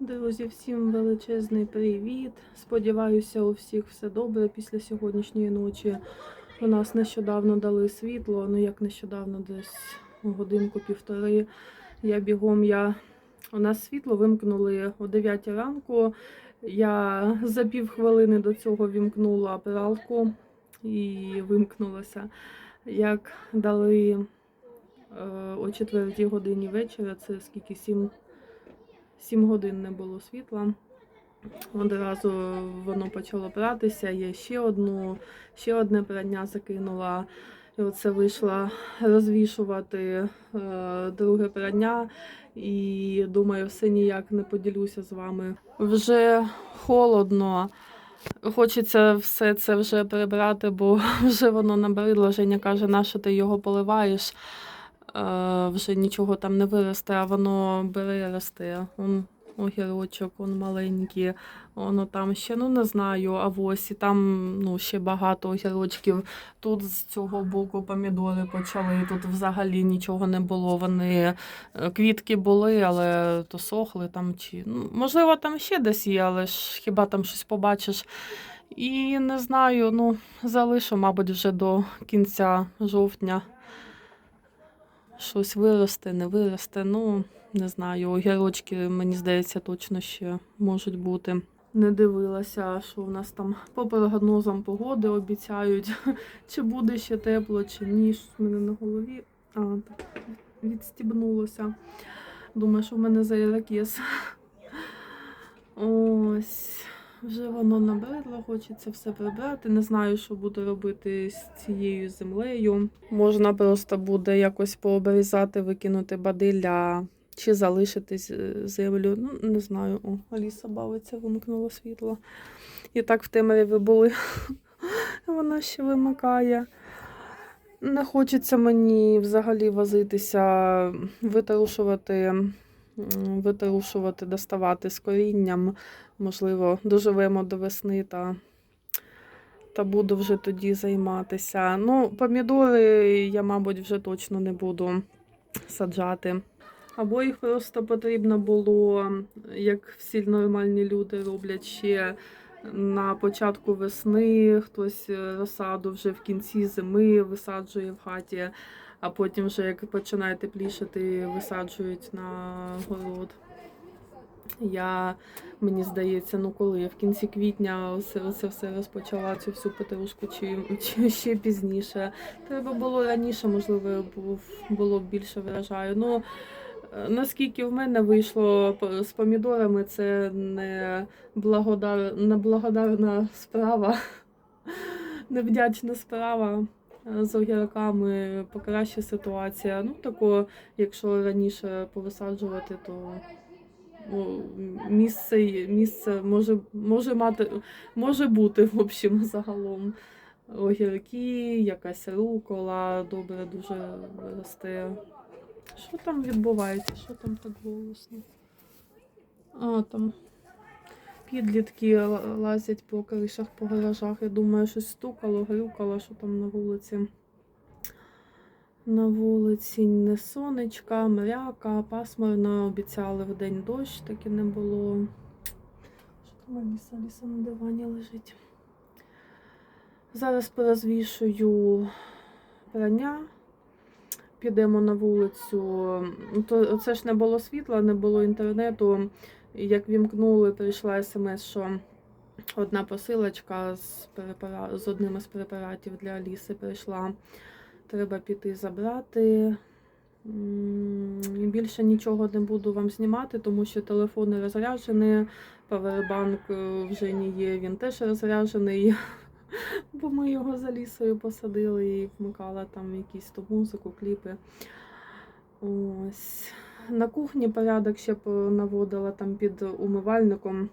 Друзі, всім величезний привіт. Сподіваюся, у всіх все добре після сьогоднішньої ночі. У нас нещодавно дали світло, ну як нещодавно, десь годинку-півтори. Я бігом, я... у нас світло вимкнули о 9 ранку. Я за пів хвилини до цього вімкнула пралку і вимкнулася. Як дали е, о 4 годині вечора, це скільки 7 7 годин не було світла. Одразу воно почало братися. Я ще одну, ще одне прання закинула. І оце вийшла розвішувати е, друге прання. І думаю, все ніяк не поділюся з вами. Вже холодно. Хочеться все це вже прибрати, бо вже воно набридло. Женя каже, на що ти його поливаєш? Е, вже нічого там не виросте, а воно бере росте. Он огірочок, он маленький, воно там ще, ну не знаю, авось, і там ну, ще багато огірочків. Тут з цього боку помідори почали, тут взагалі нічого не було. Вони е, квітки були, але то сохли там чи. Ну, можливо, там ще десь є, але ж хіба там щось побачиш. І не знаю, ну залишу, мабуть, вже до кінця жовтня щось виросте, не виросте. Ну, не знаю, огірочки, мені здається, точно ще можуть бути. Не дивилася, що в нас там по прогнозам погоди обіцяють, чи буде ще тепло, чи ні. Щось в мене на голові а, так, відстібнулося. Думаю, що в мене за ірокез. Ось. Вже воно набридло, хочеться все прибрати. Не знаю, що буду робити з цією землею. Можна просто буде якось пообрізати, викинути бадилля чи залишити з- землю. Ну, не знаю. О, Аліса бавиться, вимкнула світло. І так в темряві були. Вона ще вимикає. Не хочеться мені взагалі возитися, витрушувати, витрушувати, доставати з корінням. Можливо, доживемо до весни та, та буду вже тоді займатися. Ну, помідори я, мабуть, вже точно не буду саджати. Або їх просто потрібно було, як всі нормальні люди роблять ще на початку весни, хтось е, розсаду вже в кінці зими висаджує в хаті, а потім, вже як починає теплішати, висаджують на город. Я, мені здається, ну коли в кінці квітня оце, оце все розпочала цю всю петрушку, чи, чи ще пізніше. Треба було раніше, можливо, було б більше врожаю. Ну, наскільки в мене вийшло з помідорами, це не, благодар, неблагодарна справа, невдячна справа. З огірками покраща ситуація. Ну, тако, якщо раніше повисаджувати, то ну, місце, місце може, може мати, може бути, в общем, загалом. Огірки, якась рукола, добре дуже росте. Що там відбувається? Що там так голосно? А, там підлітки лазять по кришах, по гаражах. Я думаю, щось стукало, грюкало, що там на вулиці. На вулиці не сонечка, мряка, пасмурно обіцяли в день дощ, так і не було. Що там Аліса? Аліса на дивані лежить. Зараз порозвішую прання. Підемо на вулицю. То це ж не було світла, не було інтернету. І Як вімкнули, прийшла смс, що одна посилочка з, препара... з одним із препаратів для Аліси прийшла. Треба піти забрати. Більше нічого не буду вам знімати, тому що телефони розряджені, павербанк е, вже не є, він теж розряджений. Бо ми його за лісою посадили і вмикала там якісь то музику, кліпи. Ось. На кухні порядок ще наводила там під умивальником.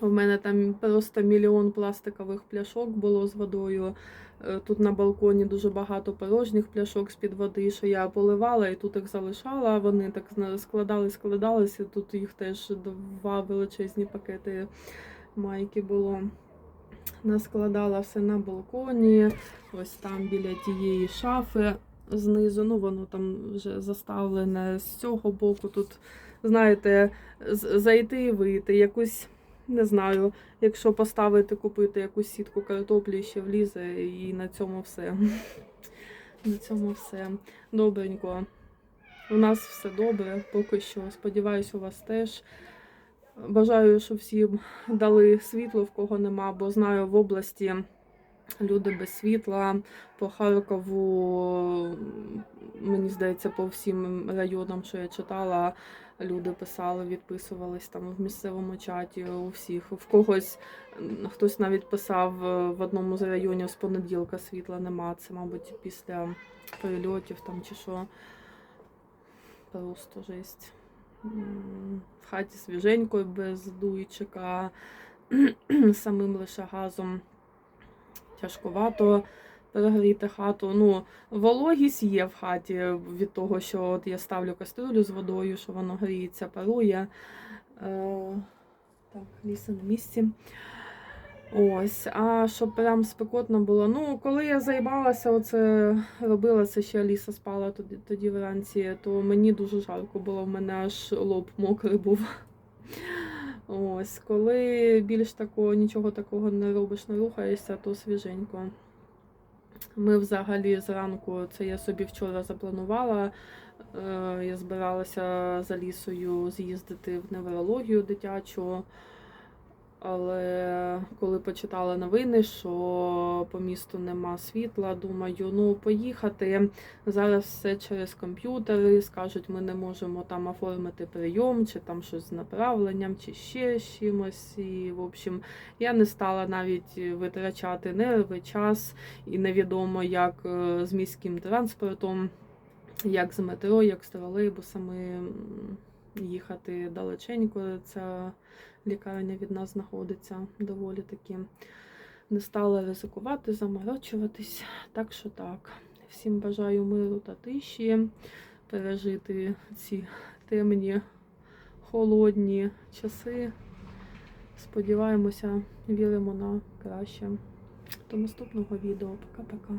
У мене там просто мільйон пластикових пляшок було з водою. Е, Тут на балконі дуже багато порожніх пляшок з-під води, що я поливала і тут їх залишала. Вони так зна- складали, складалися. Тут їх теж два величезні пакети майки було. Наскладала все на балконі, ось там біля тієї шафи знизу. Ну, воно там вже заставлене з цього боку. Тут знаєте, зайти і вийти, якусь, не знаю, якщо поставити, купити якусь сітку картоплі, ще влізе, і на цьому все. На цьому все. Добренько. У нас все добре, поки що. Сподіваюсь, у вас теж. Бажаю, щоб всі дали світло, в кого нема, бо знаю в області люди без світла. По Харкову, мені здається, по всім районам, що я читала, люди писали, відписувались там в місцевому чаті у всіх. В когось хтось навіть писав е, в одному з районів з понеділка світла нема. Це, мабуть, після прильотів там чи що. Просто жесть. В хаті свіженько, без дуйчика, самим лише газом. Тяжкувато перегріти хату. Ну, вологість є в хаті від того, що от я ставлю кастрюлю з водою, що воно гріється, парує. Е, так, ліса на місці. Ось, а щоб прям спекотно було. Ну, коли я займалася, оце робила це ще Аліса спала тоді, тоді вранці, то мені дуже жарко було, в мене аж лоб мокрий був. Ось, коли більш такого, нічого такого не робиш, не рухаєшся, то свіженько. Ми взагалі зранку, це я собі вчора запланувала. е, Я збиралася за лісою з'їздити в неврологію дитячу. Але коли почитала новини, що по місту нема світла, думаю, ну поїхати. Зараз все через комп'ютери, скажуть, ми не можемо там оформити прийом, чи там щось з направленням, чи ще з чимось. І, в общем, я не стала навіть витрачати нерви, час, і невідомо, як е, з міським транспортом, як з метро, як з тролейбусами їхати далеченько. Ця лікарня від нас знаходиться доволі таки. Не стала ризикувати, заморочуватись. Так що так. Всім бажаю миру та тиші, пережити ці темні, холодні часи. Сподіваємося, віримо на краще. До наступного відео. Пока-пока.